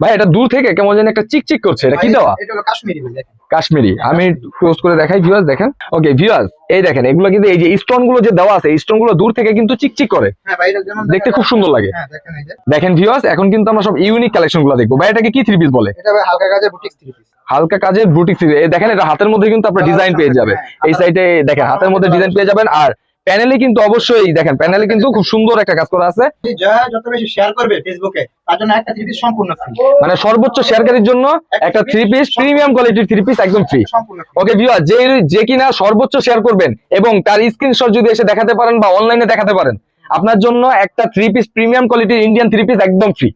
ভাই এটা দূর থেকে কেমন যেন একটা চিকচিক করছে। এটা কি দেওয়া? এটা হলো কাশ্মীরি দেখেন। কাশ্মীরি। আমি ক্লোজ করে দেখাই ভিউয়ার্স দেখেন। ওকে ভিউয়ার্স এই দেখেন এগুলো কিন্তু এই যে স্টোনগুলো যে দেওয়া আছে স্টোনগুলো দূর থেকে কিন্তু চিকচিক করে। হ্যাঁ দেখতে খুব সুন্দর লাগে। হ্যাঁ দেখেন এই যে। দেখেন ভিউয়ার্স এখন কিন্তু আমরা সব ইউনিক কালেকশনগুলো দেখব। ভাই এটাকে কি থ্রি পিস বলে? এটা ভাই হালকা কাজের বুটিক থ্রি পিস হালকা কাজের বুটিক থ্রি দেখেন এটা হাতের মধ্যে কিন্তু আপনার ডিজাইন পেয়ে যাবে। এই সাইডে দেখেন হাতের মধ্যে ডিজাইন পেয়ে যাবেন। আর প্যানেলে কিন্তু অবশ্যই দেখেন প্যানেলে কিন্তু খুব সুন্দর একটা কাজ করা আছে। যত বেশি শেয়ার করবে ফেসবুকে তার জন্য একটা থ্রি পিস সম্পূর্ণ মানে সর্বোচ্চ শেয়ারকারীর জন্য একটা থ্রি পিস প্রিমিয়াম কোয়ালিটির থ্রি পিস একদম ফ্রি ওকে ভিউয়ার যে যে কিনা সর্বোচ্চ শেয়ার করবেন এবং তার স্ক্রিনশট যদি এসে দেখাতে পারেন বা অনলাইনে দেখাতে পারেন আপনার জন্য একটা থ্রি পিস প্রিমিয়াম কোয়ালিটির ইন্ডিয়ান থ্রি পিস একদম ফ্রি।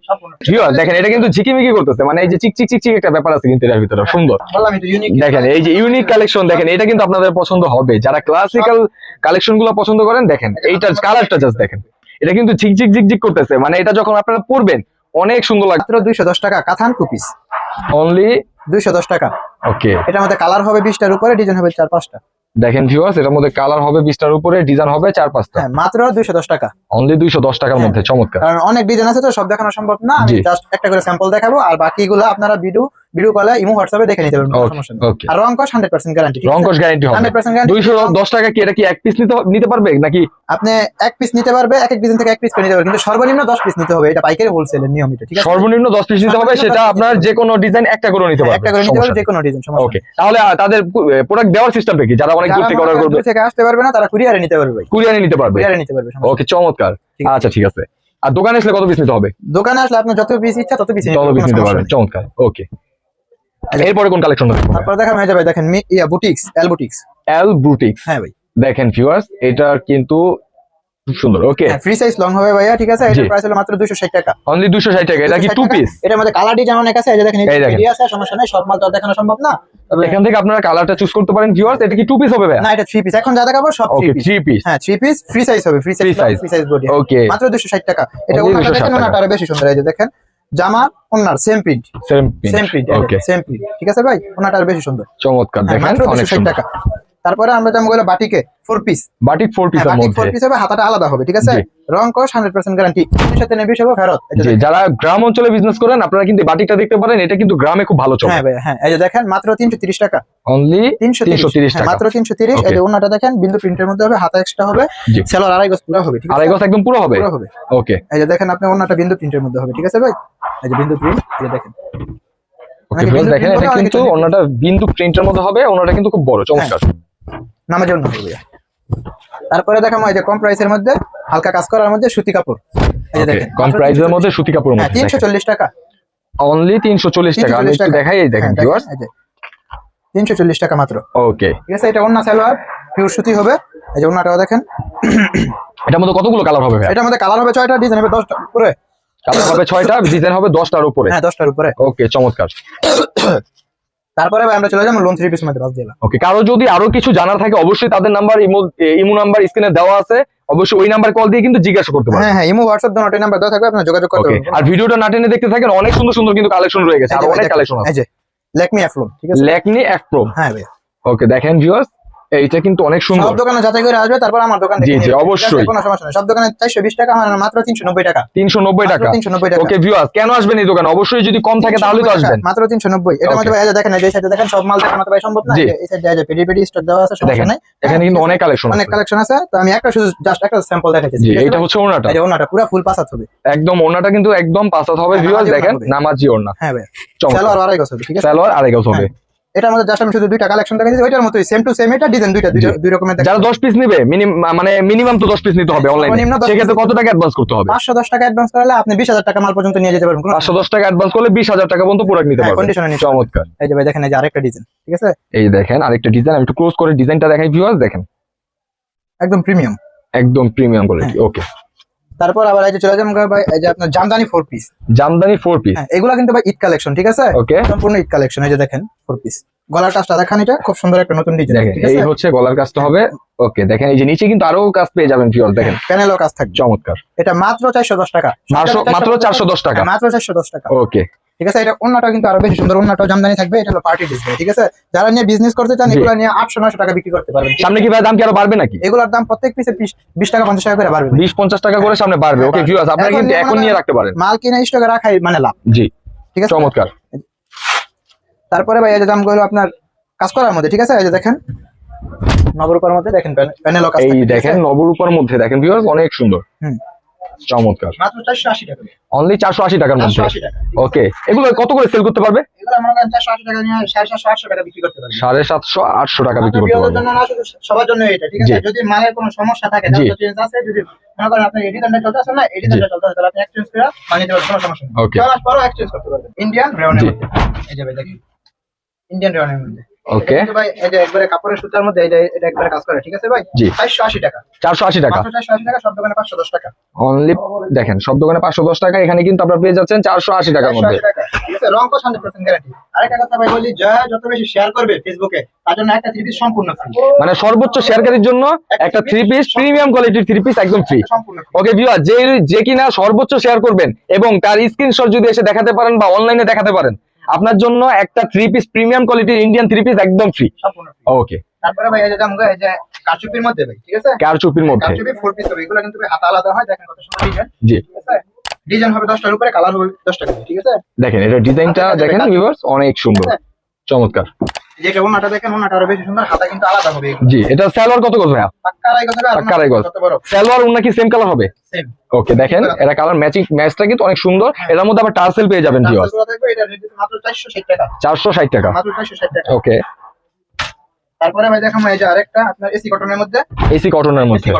দেখেন এটা কিন্তু ঝিকিমিকি করতেছে মানে এই যে চিক চিক চিক চিক একটা ব্যাপার আছে কিন্তু এর ভিতরে সুন্দর। একটু ইউনিক দেখেন এই যে ইউনিক কালেকশন দেখেন এটা কিন্তু আপনাদের পছন্দ হবে। যারা ক্লাসিক্যাল কালেকশনগুলো পছন্দ করেন দেখেন এইটার কালারটা জাস্ট দেখেন। এটা কিন্তু ঝিক ঝিক ঝিক ঝিক করতেছে মানে এটা যখন আপনারা পরবেন অনেক সুন্দর লাগে মাত্র দুইশো দশ টাকা কাথান টু পিস অনলি দুইশো দশ টাকা। ওকে এটার মধ্যে কালার হবে বিশটার উপরে ডিজাইন হবে চার পাঁচটা। দেখেন ভিউয়ার্স এটার মধ্যে কালার হবে বিশটার উপরে ডিজাইন হবে চার পাঁচটা। হ্যাঁ মাত্র দুইশো দশ টাকা। অনলি দুইশো দশ টাকার হ্যাঁ। মধ্যে চমৎকার। কারণ অনেক ডিজাইন আছে তো সব দেখানো সম্ভব না। আমি জাস্ট একটা করে স্যাম্পল দেখাবো আর বাকিগুলো আপনারা ভিডিও ভিডিও কলে ইমো হোয়াটসঅ্যাপে দেখে নিতে পারবেন সমস্যা নেই। আর রং কস হান্ড্রেড পার্সেন্ট গ্যারান্টি রঙ্কশ গ্যারান্টি হবে। হান্ড্রেড পার্সেন্ট দুইশো দশ টাকা কি এটা কি এক পিস নিতে নিতে পারবে? নাকি আপনি এক পিস নিতে পারবে এক এক ডিজাইন থেকে এক পিস নিতে পারবে কিন্তু সর্বনিম্ন দশ পিস নিতে হবে এটা পাইকারি হোলসেলের নিয়ম ঠিক আছে? সর্বনিম্ন দশ পিস নিতে হবে সেটা আপনার যে কোনো ডিজাইন একটা করে নিতে পারবে একটা করে নিতে পারবে যে কোনো ডিজাইন সমস্যা ওকে তাহলে তাদের প্রোডাক্ট দেওয়ার সিস্টেমটা কি? যারা অনেক দূর থেকে অর্ডার করবে। থেকে আসতে পারবে না তারা কুরিয়ারে নিতে পারবে কুরিয়ারে নিতে পারবে। কুরিয়ারে নিতে পারবে ওকে চমৎকার। আচ্ছা ঠিক আছে। আর দোকানে আসলে কত পিস নিতে হবে? দোকানে আসলে আপনার যত পিস ইচ্ছা তত পিস তত পিস নিতে পারবেন। চমৎকার। ওকে এরপরে কোন কালেকশন দেখব তারপর দেখা হয়ে যাবে দেখেন ইয়া বুটিক্স এল বুটিক্স। এল ব্রুটিক্স হ্যাঁ ভাই। দেখেন ভিউয়ার্স এটা কিন্তু খুব সুন্দর ওকে। ফ্রি সাইজ লং হবে ভাইয়া ঠিক আছে। এটার প্রাইস হলো মাত্র 260 টাকা। অনলি দুশো ষাট টাকা এটা কি টু পিস এটার মধ্যে কালার ডিজাইন অনেক আছে এই যে দেখেন এই দেখেন। আছে সমস্যা নাই সব মাল তো দেখানো সম্ভব না। তবে এখান থেকে আপনারা কালারটা চুজ করতে পারেন ভিউয়ার্স এটা কি টু পিস হবে ভাই না এটা থ্রি পিস এখন যা দেখাবো সব থ্রি পিস থ্রি পিস হ্যাঁ থ্রি পিস ফ্রি সাইজ হবে free size free size body okay মাত্র 260 টাকা। এটা 260 দেখেন টাকা। ওনাটা আরও বেশি সুন্দর এই যে দেখেন। জামা ওনার same print same print same print ঠিক আছে ভাই? ওনাটা আর বেশি সুন্দর। চমৎকার। হ্যাঁ, দেখেন অনেক টাকা। তারপরে আমরা যেমন বলে বাটিকে ফোর পিস বাটিক ফোর পিসের বাটিক ফোর পিস হবে হাতাটা আলাদা হবে ঠিক আছে? রং কস 100% গ্যারান্টি এর সাথে নেবি সব ফেরত যারা গ্রাম অঞ্চলে বিজনেস করেন আপনারা কিন্তু বাটিকটা দেখতে পারেন এটা কিন্তু গ্রামে খুব ভালো চলে। হ্যাঁ হ্যাঁ এই যে দেখেন মাত্র 330 টাকা। অনলি 330 330 হ্যাঁ, টাকা। মাত্র 330 এই যে ওনাটা দেখেন বিন্দু প্রিন্টের মধ্যে হবে হাতা এক্সট্রা হবে। সেলর আড়াই গজ পুরো হবে আড়াই গজ একদম পুরো হবে? পুরো হবে। ওকে এই যে দেখেন আপনি ওনাটা বিন্দু প্রিন্টের মধ্যে হবে ঠিক আছে ভাই? এই যে বিন্দু প্রিন্ট এই যে দেখেন। দেখেন এটা কিন্তু অনেকে ওনাটা বিন্দু প্রিন্টের মধ্যে হবে ওনাটা কিন্তু খুব বড় চমৎকার। নামের জন্য। হবে তারপরে দেখেন এই যে কম প্রাইসের মধ্যে হালকা কাজ করার মধ্যে সুতি কাপড়। এই যে দেখেন কম প্রাইসের মধ্যে সুতি কাপড় হ্যাঁ মধ্যে তিনশো চল্লিশ টাকা। অনলি তিনশো চল্লিশ টাকা। আমি একটু। দেখাই এই দেখেন হ্যাঁ, ভিউয়ার্স এই যে তিনশো চল্লিশ টাকা মাত্র। ওকে ঠিক আছে এটা অন্য সালোয়ার পিওর সুতি হবে। এই যে অন্যটাও দেখেন। এটার মধ্যে কতগুলো কালার হবে ভাই? এটার মধ্যে কালার হবে ছয়টা ডিজাইন হবে দশটা উপরে। কালার হবে ছয়টা ডিজাইন হবে দশটার উপরে। হ্যাঁ দশটার উপরে। ওকে চমৎকার। তারপরে আমরা চলে যাব লোন থ্রি পিস বাস দিলাম ওকে কারও যদি আরও কিছু জানার থাকে অবশ্যই তাদের নাম্বার ইমো ইমো নাম্বার স্ক্রিনে দেওয়া আছে। অবশ্যই ওই নাম্বার কল দিয়ে কিন্তু জিজ্ঞাসা করতে পারেন হ্যাঁ হ্যাঁ ইমো হোয়াটসঅ্যাপ দুটো নাম্বার দেওয়া থাকবে আপনারা যোগাযোগ করতে পারেন পারবেন। আর ভিডিওটা না টেনে দেখতে থাকেন অনেক সুন্দর সুন্দর কিন্তু কালেকশন রয়ে গেছে আর অনেক কালেকশন আছে। এই যে লেকমি অ্যাফ্লোন ঠিক আছে? ল্যাকমি প্রো হ্যাঁ ভাই ওকে দেখেন ভিউয়ার্স এইটা কিন্তু অনেক সুন্দর। সব দোকানে যাচাই করে আসবে তারপর আমার দোকান জি, থেকে জি, আছে? অবশ্যই। কোনো সমস্যা নেই। সব দোকানে চারশো বিশ টাকা আমার মাত্র তিনশো নব্বই টাকা। তিনশো নব্বই টাকা। তিনশো নব্বই টাকা। ওকে ভিউয়ার্স কেন আসবেন এই দোকানে? অবশ্যই যদি কম থাকে তাহলে তো 390 আসবেন। মাত্র তিনশো নব্বই। এটা Okay. মধ্যে ভাই দেখেন এই সাইডে দেখেন সব মাল দেখানো তো ভাই সম্ভব না। এই সাইডে যে পেডি পেডি স্টক দেওয়া আছে সমস্যা নাই। এখানে কিন্তু অনেক কালেকশন আছে। অনেক কালেকশন আছে। তো আমি একটা শুধু জাস্ট একটা স্যাম্পল দেখাচ্ছি জি এটা হচ্ছে ওনাটা এই ওনাটা পুরো ফুল পাসাত হবে। একদম ওনাটা কিন্তু একদম পাসাত হবে হ্যাঁ, ভিউয়ার্স দেখেন ওড়না হবে। নামাজি ওড়না। হ্যাঁ ভাই। চমৎকার। সালোয়ার আড়াই গজ হবে ঠিক আছে? সালোয়ার আড়াই গজ হবে। এটার মধ্যে জাস্ট আমি শুধু দুইটা কালেকশন দেখাচ্ছি ওইটার মতোই সেম টু সেম এটা ডিজাইন দুইটা দুই রকমের যারা দশ পিস নিবে মানে মিনিমাম তো দশ পিস নিতে হবে অনলাইনে সেক্ষেত্রে কত টাকা অ্যাডভান্স করতে হবে? পাঁচশো দশ টাকা অ্যাডভান্স করলে আপনি বিশ হাজার টাকা মাল পর্যন্ত নিয়ে যেতে পারবেন কোনো পাঁচশো দশ টাকা অ্যাডভান্স করলে বিশ হাজার টাকা পর্যন্ত প্রোডাক্ট নিতে হ্যাঁ, পারবেন। conditioner নিতে। চমৎকার। এই যে ভাই দেখেন এই যে আরেকটা ডিজাইন ঠিক আছে? এই দেখেন আরেকটা ডিজাইন আমি একটু ক্লোজ করে ডিজাইনটা দেখাই ভিউয়ার্স দেখেন। একদম প্রিমিয়াম একদম প্রিমিয়াম কোয়ালিটি ওকে তারপর আবার এই যে চলে যাবেন ভাই এই যে আপনার jamdani four piece jamdani four piece হ্যাঁ এগুলা কিন্তু ভাই ঈদ কালেকশন ঠিক আছে? ওকে সম্পূর্ণ ঈদ কালেকশন এই যে দেখেন ফোর পিস গলার কাজটা দেখেন এটা খুব সুন্দর একটা নতুন ডিজাইন দেখেন এই হচ্ছে গলার কাজটা হবে। ওকে দেখেন এই যে নিচে কিন্তু আরও কাজ পেয়ে যাবেন ফিওর দেখেন। প্যানেলও কাজ থাকবে। চমৎকার। এটা মাত্র চারশো দশ টাকা। মাত্র- মাত্র 410 টাকা। হ্যাঁ, মাত্র চারশো দশ টাকা। ওকে ঠিক আছে? এটা অন্যটা কিন্তু আরও বেশি সুন্দর অন্যটাও জামদানি থাকবে এটা হলো পার্টি ডিসপ্লে ঠিক আছে? যারা নিয়ে বিজনেস করতে চান এগুলো নিয়ে আটশো নয়শো টাকা বিক্রি করতে পারবেন। সামনে কি ভাই দাম কি আরও বাড়বে নাকি? এগুলোর দাম প্রত্যেক পিসে বিশ টাকা পঞ্চাশ টাকা করে বাড়বে। বিশ পঞ্চাশ টাকা করে সামনে বাড়বে। ওকে হ্যাঁ, ভিউয়ার্স আপনারা কিন্তু এখন নিয়ে রাখতে পারেন। মাল কিনে স্টকে রাখাই মানে লাভ। জি ঠিক আছে? চমৎকার। তারপরে ভাই এই যে দামগুলো আপনার কাজ করার মধ্যে ঠিক আছে? এই যে দেখেন নবরূপার মধ্যে দেখেন প্যানেল কাজ এই? দেখেন নবরূপার মধ্যে দেখেন ভিউয়ার্স অনেক সুন্দর। হুম। চমৎকার। মাত্র চারশো আশি টাকা অনলি চারশো আশি টাকার মধ্যে? ওকে এগুলো কত করে সেল করতে পারবে? এগুলো আমরা চারশো আশি টাকা নিয়ে সাড়ে সাতশো আটশো টাকা বিক্রি করতে টাকা বিক্রি পারবে। সবার জন্য এটা ঠিক আছে? যদি মালের কোনো সমস্যা থাকে তাহলে চেঞ্জ আছে যদি মনে করেন আপনার চলতেছে না তাহলে আপনি এক্সচেঞ্জ করে নিতে পারবেন কোনো সমস্যা নেই। এক্সচেঞ্জ করতে পারবেন। ইন্ডিয়ান এই দেখি ইন্ডিয়ান রেওনের মধ্যে। কিন্তু ভাই এই যে একবারে কাপড়ের সুতার মধ্যে এই যে এটা একবারে কাজ করে ঠিক আছে ভাই? জি। চারশো আশি টাকা। চারশো আশি টাকা। মাত্র চারশো আশি টাকা সব দোকানে পাঁচশো দশ টাকা। অনলি দেখেন সব দোকানে পাঁচশো দশ টাকা এখানে কিন্তু আপনারা পেয়ে যাচ্ছেন চারশো আশি টাকার মধ্যে। ঠিক আছে রং গ্যারান্টি আরেকটা কথা ভাই বলি যা যত বেশি শেয়ার করবে ফেসবুকে তার জন্য একটা থ্রি পিস সম্পূর্ণ ফ্রি মানে সর্বোচ্চ শেয়ারকারীর জন্য একটা থ্রি পিস প্রিমিয়াম কোয়ালিটির থ্রি পিস একদম ফ্রি। ওকে ভিউয়ার যে যে কিনা সর্বোচ্চ শেয়ার করবেন এবং তার স্ক্রিনশট যদি এসে দেখাতে পারেন বা অনলাইনে দেখাতে পারেন আপনার জন্য একটা থ্রি পিস প্রিমিয়াম কোয়ালিটির ইন্ডিয়ান থ্রি পিস একদম ফ্রি ওকে তারপরে ভাই এই যে কারচুপির মধ্যে ভাই ঠিক আছে? কারচুপির মধ্যে। কারচুপি ফোর পিস হবে। এগুলো কিন্তু হাতা আলাদা হয় দেখেন কত সুন্দর ডিজাইন জি। ঠিক আছে? ডিজাইন হবে দশটার উপরে কালার হবে ঠিক আছে? দেখেন এটা ডিজাইনটা দেখেন ভিউয়ার্স অনেক সুন্দর। চমৎকার। দেখেন আরও বেশি সুন্দর হাতা কিন্তু আলাদা হবে জি এটা সালোয়ার কত কত ভাইয়া? পাক্কা আড়াই গজ হবে আর পাক্কা আড়াই গজ। কত বড়? সালোয়ার ওনা কি সেম কালার হবে? সেম ওকে দেখেন এটা কালার ম্যাচিং ম্যাচটা কিন্তু অনেক সুন্দর। এটার মধ্যে আবার টার্সেল পেয়ে যাবেন ভিউয়ার্স এটা মাত্র 460 টাকা। চারশো ষাট টাকা। মাত্র 460 টাকা। ওকে তারপরে ভাই দেখাবো এই যে আরেকটা আপনার এসি কটনের মধ্যে। এসি কটনের মধ্যে।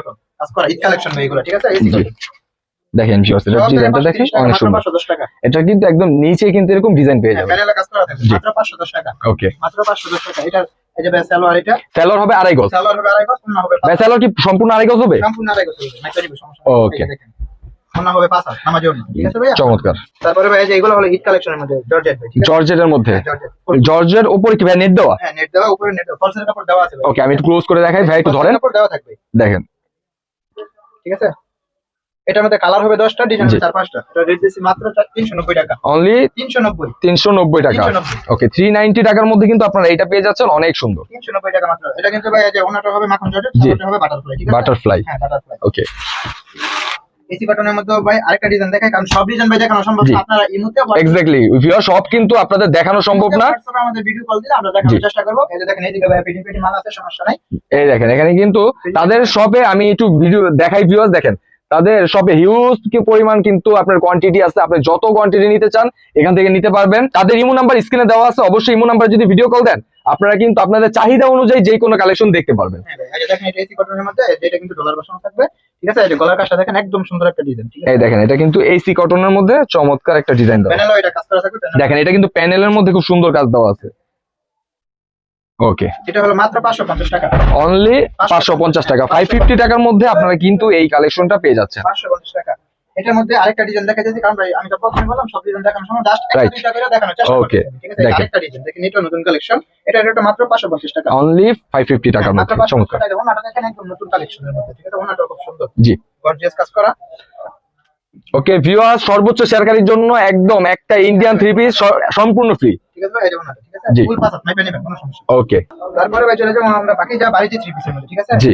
কাজ করা ঈদ কালেকশন এগুলো ঠিক আছে? এসি কটন দেখেন ডিজাইনটা দেখেন অনেক সুন্দর। 510 টাকা। এটা কিন্তু একদম নিচে কিন্তু এরকম ডিজাইন পেয়ে যাবেন। প্যানেলে কাজ করা মাত্র 510 টাকা। ওকে মাত্র 510 টাকা। এটা সালোয়ার হবে আড়াই গজ। কি সম্পূর্ণ আড়াই গজ হবে? ভাইয়া? চমৎকার। তারপরে ভাই এগুলো হলো ঈদ কালেকশনের মধ্যে জর্জেটের মধ্যে? জর্জেট। জর্জের উপরে কি ভাই নেট দেওয়া? হ্যাঁ নেট দেওয়া উপরে নেট দেওয়া। ফলসের কাপড় দেওয়া আছে ওকে আমি একটু ক্লোজ করে দেখাই ভাই একটু ধরেন। দেওয়া থাকবে। দেখেন। ঠিক আছে? এটার মধ্যে কালার হবে দশটা ডিজাইন। চার পাঁচটা। এটা রেট দিচ্ছি মাত্র তিনশো নব্বই টাকা। অনলি তিনশো নব্বই। তিনশো নব্বই টাকা। ওকে থ্রি নাইনটি টাকার মধ্যে কিন্তু আপনারা এটা পেয়ে যাচ্ছেন অনেক সুন্দর। তিনশো নব্বই টাকা মাত্র। এটা কিন্তু ভাই যে ওনাটা হবে মাখন জর্জেট হবে বাটারফ্লাই বাটারফ্লাই হ্যাঁ বাটারফ্লাই ওকে এসি কটনের মধ্যে ভাই আরেকটা ডিজাইন দেখাই কারণ সব ডিজাইন ভাই দেখানো সম্ভব না। আপনারা ইমুতে এক্স্যাক্টলি ভিউয়ার সব কিন্তু আপনাদের দেখানো সম্ভব না। আমাদের ভিডিও কল দিলে আমরা দেখানোর চেষ্টা করব। এই যে দেখেন এইদিকে ভাই পেটি পেটি মাল আছে সমস্যা নাই। এই দেখেন এখানে কিন্তু তাদের শপে আমি একটু ভিডিও দেখাই ভিউয়ার্স দেখেন। তাদের শপে হিউজ কি পরিমাণ কিন্তু আপনার কোয়ান্টিটি আছে আপনি যত কোয়ান্টিটি নিতে চান এখান থেকে নিতে পারবেন। তাদের ইমো নাম্বার স্ক্রিনে দেওয়া আছে অবশ্যই ইমো নাম্বার যদি ভিডিও কল দেন আপনারা কিন্তু আপনাদের চাহিদা অনুযায়ী যে কোনো কালেকশন দেখতে পারবেন। হ্যাঁ ঠিক আছে? গলার কাজটা দেখেন একদম সুন্দর একটা ডিজাইন এই দেখেন এটা কিন্তু এসি কটনের মধ্যে চমৎকার একটা ডিজাইন দেওয়া দেখেন এটা কিন্তু প্যানেলের মধ্যে খুব সুন্দর কাজ দেওয়া আছে। ওকে এটা হলো মাত্র পাঁচশো পঞ্চাশ টাকা। অনলি পাঁচশো পঞ্চাশ টাকা। ফাইভ ফিফটি টাকার মধ্যে আপনারা কিন্তু এই কালেকশনটা পেয়ে যাচ্ছেন। পাঁচশো পঞ্চাশ টাকা। এটার মধ্যে আরেকটা ডিজাইন দেখা যাচ্ছে কারণ ভাই আমি তো প্রথমে বললাম সব ডিজাইন দেখানোর সময় জাস্ট একটা দুইটা করে দেখানোর চেষ্টা Okay, ঠিক আছে? আরেকটা ডিজাইন দেখেন এটা নতুন কালেকশন এটা মাত্র টাকা। অনলি টাকার মধ্যে চমৎকার। একদম নতুন কালেকশনের মধ্যে ঠিক আছে? ওনাটা খুব সুন্দর। জি। গর্জিয়াস কাজ করা। ওকে ভিউয়ার সর্বোচ্চ শেয়ারকারীর জন্য একদম একটা ইন্ডিয়ান থ্রি পিস সম্পূর্ণ ফ্রি ঠিক আছে ভাই? এই ঠিক আছে? ফুল পাঁচ মাইপে নেবেন কোনো সমস্যা ওকে তারপরে ভাই চলে যাব আমরা বাকি যা বাড়িতে থ্রি পিসের মধ্যে ঠিক আছে? জি।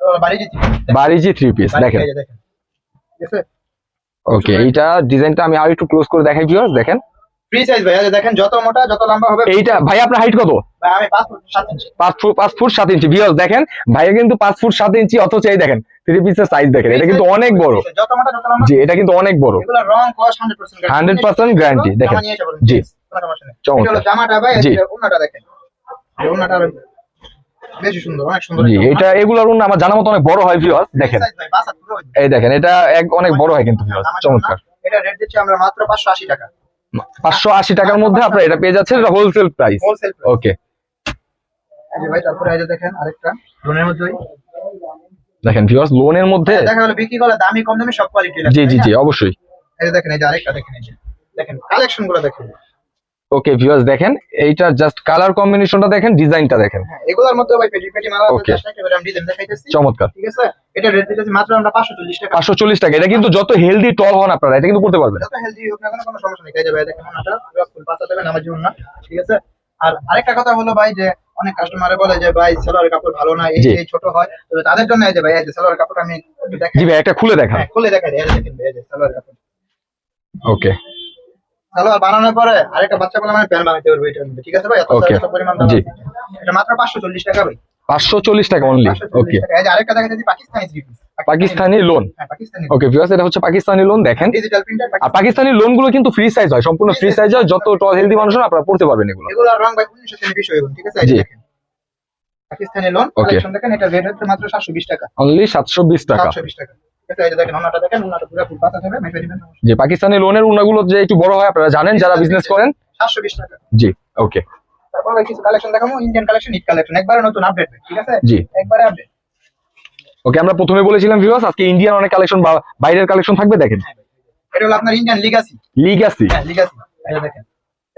তো থ্রি পিস বারিজি থ্রি পিস দেখেন। দেখেন। ঠিক আছে? ওকে এইটা ডিজাইনটা আমি আর একটু ক্লোজ করে দেখাই দেখেন। ফ্রি সাইজ ভাই দেখেন যত মোটা যত লম্বা হবে এইটা ভাই আপনার হাইট কত? ভাই আমি পাঁচ ফুট ইঞ্চি ফুট ফুট দেখেন। ভাইয়া কিন্তু ফুট সাত ইঞ্চি অথচ এই দেখেন থ্রি পিসের সাইজ দেখেন। এটা কিন্তু অনেক বড়। যত মোটা যত লম্বা। জি এটা কিন্তু অনেক বড়। এগুলো রং কস 100% 100% guarantee, দেখেন। জি। জি চমৎকার। এটা হলো জামাটা ভাই জি। এটা ওন্নাটা দেখেন। এই ওন্নাটা আরও বেশি সুন্দর অনেক সুন্দর জি একটা এটা এগুলোর উন্না আমার জানা মতো অনেক বড় হয় ভিউয়ার দেখেন। Size ভাই, পাঁচ হাত পুরো। এই দেখেন এটা এক অনেক বড় হয় কিন্তু চমৎকার। এটা রেট দিচ্ছি আমরা মাত্র 580 টাকা। পাঁচশো আশি টাকার মধ্যে আপনারা এটা পেয়ে যাচ্ছেন এটা হোলসেল প্রাইস ওকে ভাই তারপরে এই যে দেখেন আরেকটা লোনের মধ্যে দেখেন ভিউয়ার্স লোনের মধ্যে দেখা গেল বিক্রি করে দামি কম দামি সব কোয়ালিটি জি জি জি অবশ্যই। এই দেখেন এই যে আরেকটা দেখেন এই যে দেখেন কালেকশনগুলো দেখেন। ওকে ভিউয়ার্স দেখেন এইটা জাস্ট কালার কম্বিনেশনটা দেখেন ডিজাইনটা দেখেন। হ্যাঁ এগুলোর মধ্যে ভাই পেটি পেটি মালা আছে আমি ডিজাইন দেখাইতেছি। চমৎকার। ঠিক আছে? এটা রেট দিতেছি মাত্র আমরা 540 টাকা। পাঁচশো চল্লিশ টাকা। এটা কিন্তু যত হেলদি টল হন আপনারা এটা কিন্তু করতে পারবেন। যত হেলদি হোক না কেন কোনো সমস্যা নেই। যে ভাই দেখেন ওনাটা ফুল পাতা দেবেন আমার জীবন না। ঠিক আছে? আর আরেকটা কথা হলো ভাই যে অনেক কাস্টমারে বলে যে ভাই সেলোয়ারের কাপড় ভালো না এই। এই ছোট হয়। তো তাদের জন্য এই যে ভাই এই যে সেলোয়ারের কাপড় আমি দেখাই। জি ভাই একটা খুলে দেখান। হ্যাঁ খুলে দেখাই। এই যে দেখেন এই যে সেলোয়ারের কাপড়। ওকে সালোয়ার বানানোর পরে আরেকটা বাচ্চা বলে মানে প্যান্ট বানাতে পারবে এটা ঠিক আছে ভাই? এত পরিমাণ জি। এটা মাত্র পাঁচশো চল্লিশ টাকা ভাই। পাঁচশো চল্লিশ টাকা অনলি ওকে এই যে আরেকটা দেখা যাচ্ছে Pakistani three Pakistani lawn Pakistani okay viewers এটা হচ্ছে পাকিস্তানি লোন দেখেন। আর পাকিস্তানি লোনগুলো কিন্তু ফ্রি সাইজ হয় সম্পূর্ণ ফ্রি সাইজ হয় যত টল হেলদি মানুষ হন আপনারা পড়তে পারবেন এগুলো। এগুলো রং ভাই বিষয় ঠিক আছে? জি। পাকিস্তানি লোন কালেকশন দেখেন এটা রেট হচ্ছে মাত্র সাতশো বিশ টাকা। অনলি সাতশো বিশ টাকা। সাতশো বিশ টাকা। পাকিস্তানি লোনের উনাগুলো যে একটু বড় হয় আপনারা জানেন যারা বিজনেস করেন? সাতশো টাকা। জি ওকে তারপর কিছু কালেকশন দেখাবো ইন্ডিয়ান কালেকশন কালেকশন একবারে নতুন আপডেট ঠিক আছে? জি। একবারে আপডেট ওকে আমরা প্রথমে বলেছিলাম ভিউয়ার্স আজকে ইন্ডিয়ান অনেক কালেকশন বা বাইরের কালেকশন থাকবে দেখেন। এটা হলো আপনার ইন্ডিয়ান লিগাসি লিগ আসি হ্যাঁ লিগাসি এটা দেখেন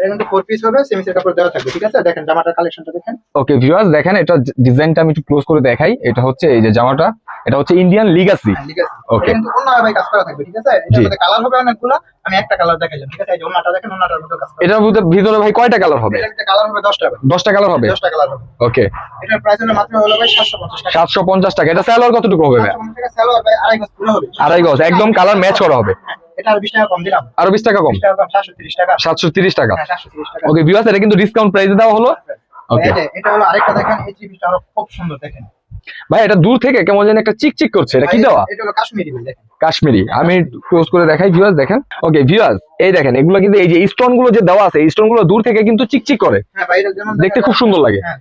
এটা কিন্তু ফোর পিস হবে কাপড় দেওয়া থাকবে ঠিক আছে? দেখেন জামাটার কালেকশনটা দেখেন। ওকে ভিউয়ার্স দেখেন এটা ডিজাইনটা আমি একটু ক্লোজ করে দেখাই। এটা হচ্ছে এই যে জামাটা এটা হচ্ছে ইন্ডিয়ান লিগাসি হ্যাঁ লিগাসি Okay. এটা কিন্তু অন্য ভাই কাজ করা থাকবে ঠিক আছে? এটার মধ্যে কালার হবে অনেকগুলো আমি একটা কালার দেখাই ঠিক আছে? এই যে অন্যটা দেখেন অন্যটার মধ্যে কাজ করা এটার ভিতরে ভিতরে ভাই কয়টা কালার হবে? এটার কালার হবে কালার হবে? দশটা কালার হবে। ওকে এটার প্রাইস হলো মাত্র হলো ভাই সাতশো পঞ্চাশ টাকা। এটা কতটুকু হবে ভাই? টাকা ভাই আড়াই গজ পুরো হবে। আড়াই গজ একদম কালার ম্যাচ করা হবে। হ্যাঁ, আর বিশ টাকা কম সাতশো তিরিশ টাকা তিরিশ টাকা হ্যাঁ ওকে এটা কিন্তু ডিসকাউন্ট প্রাইসে দেওয়া হলো। ওকে এই যে, এটা হলো আরেকটা দেখেন এই থ্রি পিসটা আরও খুব সুন্দর দেখেন। ভাই এটা দূর থেকে কেমন যেন একটা চিকচিক করছে। এটা কি দেওয়া? কাশ্মীরি আমি ক্লোজ করে দেখাই ভিউয়ার্স দেখেন। ওকে ভিউয়ার্স এই দেখেন এগুলো কিন্তু এই যে স্টোনগুলো যে দেওয়া আছে এই স্টোনগুলো দূর থেকে কিন্তু চিকচিক করে। হ্যাঁ দেখতে খুব সুন্দর লাগে। হ্যাঁ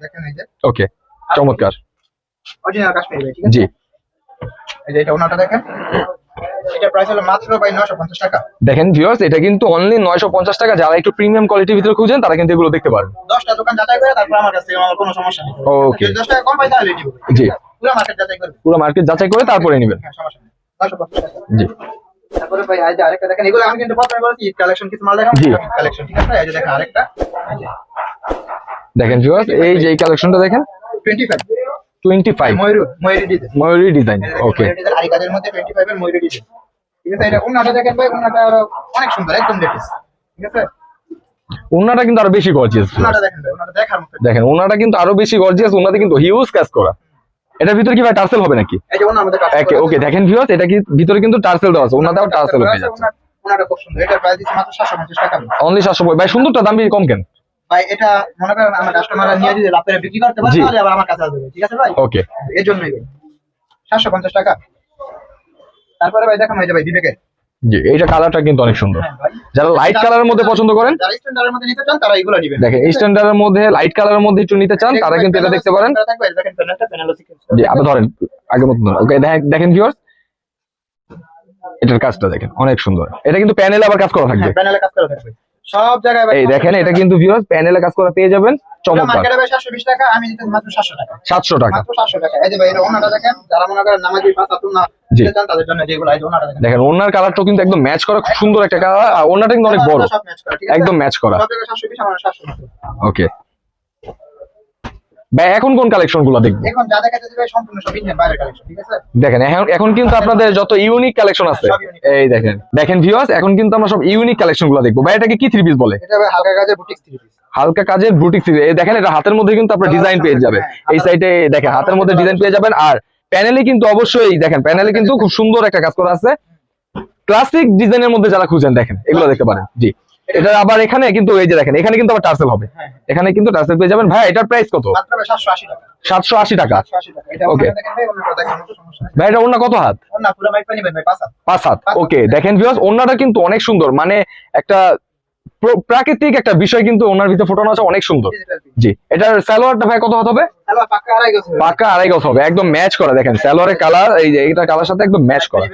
ওকে চমৎকার। জি। এই যে এটা ওনাটা দেখেন। এটা প্রাইস হলো মাত্র ভাই নশো পঞ্চাশ টাকা। দেখেন ভিউয়ার্স এটা কিন্তু অনলি নয়শো পঞ্চাশ টাকা। যারা একটু প্রিমিয়াম কোয়ালিটির ভিতরে খুঁজেন তারা কিন্তু এগুলো দেখতে পারবেন দোকান যাচাই করে তারপর আমার কাছ থেকে আমার কোনো সমস্যা নেই। Okay. যদি দশ টাকা কম পাই তাহলে দিব জি। পুরো মার্কেট যাচাই করবে পুরো মার্কেট যাচাই করে তারপরে নেবেন। হ্যাঁ সমস্যা নেই। নশো পঞ্চাশ টাকা। জি। তারপরে ভাই যে আরেকটা দেখেন এগুলো আমি কিন্তু প্রথমে বলেছি কালেকশন কিছু মাল দেখাবো। জি। কালেকশন ঠিক আছে? এই যে দেখেন আরেকটা। দেখেন ভিউয়ার্স এই যে এই কালেকশনটা দেখেন। টোয়েন্টি ফাইভ টোয়েন্টি ফাইভ ময়ূর ময়ূরি ডিজাইন ময়ূরী ডিজাইন ওকে আরি কাজের মধ্যে টোয়েন্টি ফাইভ এর ময়ূরি ডিজাইন ঠিক আছে এটা ওনাটা দেখেন ভাই ওনাটা অনেক সুন্দর একদম লেটেস্ট ঠিক আছে? ওনাটা কিন্তু আরও বেশি গর্জিয়াস ওনাটা দেখেন ভাই দেখার মতো। দেখেন ওনাটা কিন্তু আরও বেশি গর্জিয়াস ওনাতে কিন্তু হিউজ কাজ করা। এটার ভিতরে কি ভাই টার্সেল হবে নাকি? এই যে ওকে দেখেন ভিউয়ার্স এটা কি ভিতরে কিন্তু টার্সেল দেওয়া আছে টার্সেল পেয়ে যাচ্ছে। ওনাটা খুব সুন্দর। এটার প্রাইস দিচ্ছে মাত্র সাতশো পঞ্চাশ টাকা। অনলি ভাই সুন্দরটা দাম বেশি কম কেন? ভাই এটা মনে করেন আমার কাস্টমাররা নিয়ে যদি বিক্রি করতে পারে জি। তাহলে আবার আমার কাছে আসবে ঠিক আছে ভাই? ওকে। এর জন্যই ভাই। সাতশো পঞ্চাশ টাকা। তারপরে ভাই দেখেন বিবেকের জি এইটা কালারটা কিন্তু অনেক সুন্দর। হ্যাঁ ভাই। যারা লাইট কালারের মধ্যে পছন্দ করেন যারা স্ট্যান্ডার্ডের মধ্যে নিতে চান তারা এগুলো নেবেন। দেখেন স্ট্যান্ডার্ডের মধ্যে লাইট কালারের মধ্যে একটু নিতে চান তারা কিন্তু এটা দেখতে পারেন। দেখেন প্যানেলটা প্যানেলও সিকোয়েন্স জি আপনি ধরেন আগের মতো ওকে দেখেন ভিউয়ার্স এটার কাজটা দেখেন অনেক সুন্দর। এটা কিন্তু প্যানেল আবার কাজ করা থাকবে। প্যানেলে কাজ করা থাকবে। সব জায়গায় এই দেখেন এটা কিন্তু ভিউয়ার্স প্যানেলে কাজ করা পেয়ে যাবেন। চমৎকার। মার্কেটে টাকা আমি দিতে মাত্র সাতশো টাকা। সাতশো টাকা। মাত্র সাতশো টাকা। এই যে ভাই ওনাটা দেখেন যারা মনে করেন নামাজি পাঁচ হাতুন না জি। চান তাদের জন্য যেগুলো এই যে ওনাটা দেখেন। দেখেন ওনার কালারটাও কিন্তু একদম ম্যাচ করা খুব সুন্দর একটা কালার আর ওনাটা কিন্তু অনেক বড়। একদম ম্যাচ করা। সব জায়গায় আমার ওকে এখন কোন কালেকশনগুলো দেখব এখন যা দেখা যাচ্ছে সম্পূর্ণ সব ইন্ডিয়ান বাইরের কালেকশন ঠিক আছে? দেখেন এখন এখন কিন্তু আপনাদের যত ইউনিক কালেকশন আছে এই দেখেন দেখেন ভিউয়ার্স এখন কিন্তু আমরা সব ইউনিক কালেকশনগুলো দেখব। ভাই এটাকে কি থ্রি পিস বলে? এটা হালকা কাজের বুটিক থ্রি পিস হালকা কাজের বুটিক থ্রি এই দেখেন এটা হাতের মধ্যে কিন্তু আপনার ডিজাইন পেয়ে যাবে। এই সাইডে দেখেন হাতের মধ্যে ডিজাইন পেয়ে যাবেন। আর প্যানেলে কিন্তু অবশ্যই দেখেন প্যানেলে কিন্তু খুব সুন্দর একটা কাজ করা আছে। ক্লাসিক ডিজাইনের মধ্যে যারা খুঁজেন দেখেন এগুলো দেখতে পারেন। জি। এটা আবার এখানে কিন্তু এই যে দেখেন এখানে কিন্তু আবার টার্সেল হবে। হ্যাঁ এখানে কিন্তু টার্সেল পেয়ে যাবেন। ভাই এটার প্রাইস কত? সাতশো আশি টাকা। দেখেন ভাই এটা অন্য কত হাত? পাঁচ হাত। ওকে দেখেন ওনাটা কিন্তু অনেক সুন্দর। মানে একটা প্র- প্রাকৃতিক একটা বিষয় কিন্তু ওনার ভিতরে ফোটানো আছে অনেক সুন্দর। জি এটার স্যালোয়ারটা ভাই কত হাত হবে? পাকা আড়াই গজ হবে। একদম ম্যাচ করা দেখেন। স্যালোয়ারের কালার এই যে এটা কালার সাথে একদম ম্যাচ করা।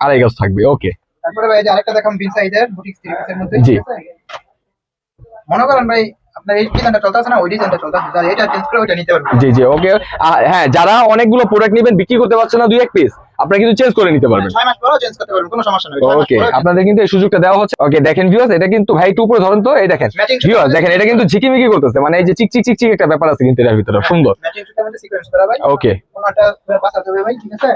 আড়াই গজ থাকবে ওকে তারপরে ভাই আরেকটা দেখাম বিন সাইডের বুটিক থ্রি পিসের মধ্যে জি। ঠিক আছে? মনে করেন ভাই জি জি ওকে। হ্যাঁ যারা অনেকগুলো প্রোডাক্ট নেবেন বিক্রি করতে পারছেন না দুই এক পিস আপনারা কিন্তু চেঞ্জ করে নিতে পারবেন। মাস ওকে আপনাদের কিন্তু এই সুযোগটা দেওয়া হচ্ছে। ওকে দেখেন ভিউয়ার্স এটা কিন্তু ভাই একটু উপরে ধরেন তো এই দেখেন। ভিউয়ার্স দেখেন এটা কিন্তু ঝিকিমিকি করতেছে। মানে এই যে চিকচিক চিকচিক একটা ব্যাপার আছে কিন্তু এটার ভিতরে সুন্দর। করা ভাই। ওকে। ওনাটা ভাই ঠিক আছে?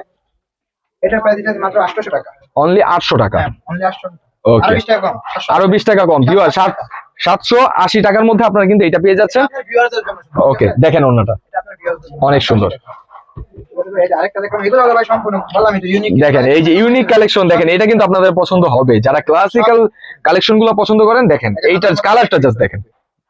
প্রাইস এটা মাত্র 800 টাকা। অনলি আটশো টাকা। হ্যাঁ অনলি 800 ওকে আর 20 টাকা কম 700 আরও বিশ টাকা কম। ভিউয়ার সাত সাতশো আশি টাকার মধ্যে আপনারা কিন্তু এটা পেয়ে যাচ্ছেন। ওকে দেখেন অন্যটা। অনেক সুন্দর। দেখেন এই যে ইউনিক কালেকশন দেখেন এটা কিন্তু আপনাদের পছন্দ হবে। যারা ক্লাসিক্যাল কালেকশনগুলো পছন্দ করেন দেখেন এইটার কালারটা জাস্ট দেখেন।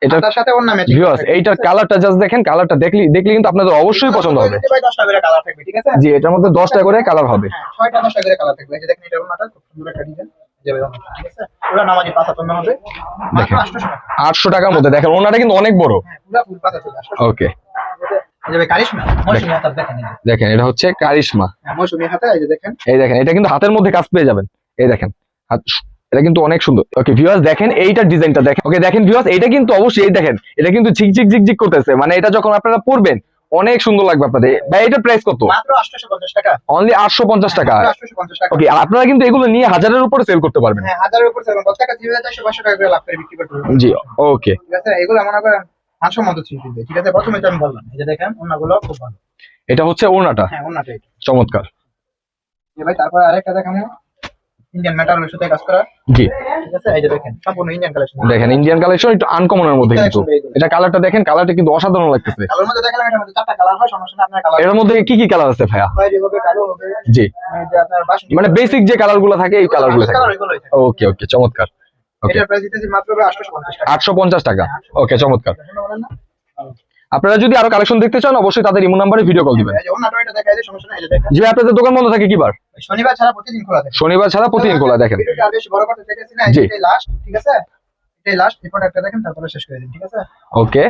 এটা সাথে অন্য ম্যাচিং ভিউয়ার্স এইটার কালারটা জাস্ট দেখেন কালারটা দেখলি দেখলে কিন্তু আপনাদের অবশ্যই পছন্দ হবে। ভাই 10টা করে কালার থাকবে ঠিক আছে? জি এটার মধ্যে দশটা করে কালার হবে। হ্যাঁ, ছয়টা দশটা করে কালার থাকবে। দেখেন এটা ওনাটা খুব সুন্দর একটা ডিজাইন যাবে ঠিক আছে? পুরো নামাজি পাঁচা তোমরা হবে মাত্র দেখেন। 800 টাকা। আটশো টাকার মধ্যে। দেখেন ওনাটা কিন্তু অনেক বড়। হ্যাঁ পুরো ফুল পাতা চলে 800 ওকে। দেখেন। এটা। হচ্ছে কারিশমা। হ্যাঁ, এই দেখেন। এই দেখেন এটা কিন্তু হাতের মধ্যে কাজ পেয়ে যাবেন। এই দেখেন এটা কিন্তু অনেক সুন্দর। ওকে ভিউয়ার্স দেখেন এইটার ডিজাইনটা দেখেন। ওকে দেখেন ভিউয়ার্স এটা কিন্তু অবশ্যই এই দেখেন এটা কিন্তু ঝিক ঝিক ঝিক ঝিক করতেছে। মানে এটা যখন আপনারা পরবেন অনেক সুন্দর লাগবে আপনাদের। ভাই এটার প্রাইস কত? মাত্র 850 টাকা। অনলি আটশো পঞ্চাশ টাকা। 850 টাকা। ওকে আপনারা কিন্তু এগুলো নিয়ে হাজারের উপরে সেল করতে পারবেন। হ্যাঁ হাজারের উপর সেরকম প্রত্যেকটা 3400 500 টাকা করে লাভ করে বিক্রি করতে পারবেন। জি ওকে ঠিক আছে এগুলো মনে করেন ঠিক আছে প্রথমে আমি বললাম এই যে দেখেন অন্যগুলো খুব ভালো। এটা হচ্ছে ওনাটা হ্যাঁ এটা। চমৎকার। এই ভাই তারপর আরেকটা দেখাবো ইন্ডিয়ান মেটালের সাথে কাজ করা। জি। ঠিক আছে? এই যে দেখেন সম্পূর্ণ ইন্ডিয়ান কালেকশন দেখেন ইন্ডিয়ান কালেকশন একটু আনকমনের মধ্যে কিন্তু। এটা কালারটা দেখেন কালারটা কিন্তু অসাধারণ লাগতেছে। কালোর মধ্যে দেখালাম এটার মধ্যে চারটা কালার হয় সমস্যা না আপনার কালারের মধ্যে কি কি কালার আছে ভাইয়া? জি। মানে বেসিক যে কালারগুলো থাকে এই কালারগুলো থাকে। ওকে ওকে চমৎকার। ওকে এটার প্রাইস দিতেছি মাত্র 850 টাকা। আটশো পঞ্চাশ টাকা। ওকে চমৎকার? আপনারা যদি আরও কালেকশন দেখতে চান অবশ্যই তাদের ইমো নাম্বারে ভিডিও কল দিবেন। যে অন্যটা এটা দেখা যায় সমস্যা নাই এই যে দেখেন আপনাদের দোকান বন্ধ থাকে কিবার? শনিবার ছাড়া প্রতিদিন খোলা থাকে। শনিবার ছাড়া প্রতিদিন খোলা দেখেন। এটা আর বড় করতে চাইতেছি না জি। লাস্ট ঠিক আছে? এটাই লাস্ট এই প্রোডাক্টটা দেখেন তারপরে শেষ করে দিন ঠিক আছে? ওকে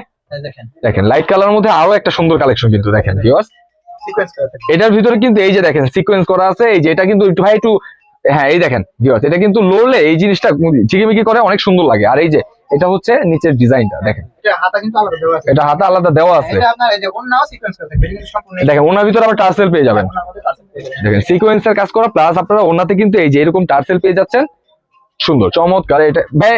দেখেন। দেখেন লাইট কালার মধ্যে আরও একটা সুন্দর কালেকশন কিন্তু দেখেন ভিউয়ার্স এটার ভিতরে কিন্তু এই যে দেখেন সিকোয়েন্স করা আছে এই যে এটা কিন্তু একটু ভাই একটু হ্যাঁ এই দেখেন ভিউয়ার্স এটা কিন্তু লড়লে এই জিনিসটা ঝিকিমিকি করে অনেক সুন্দর লাগে। আর এই যে এটা হচ্ছে নিচের ডিজাইনটা দেখেন। এটা হাতা আলাদা দেওয়া আছে। দেখেন ওনার ভিতরে আবার টার্সেল পেয়ে যাবেন। টার্সেল পেয়ে যাবেন। দেখেন সিকোয়েন্সের কাজ করা প্লাস আপনারা ওনাতে কিন্তু এই যে এরকম টার্সেল পেয়ে যাচ্ছেন সুন্দর চমৎকার। এটা ভাই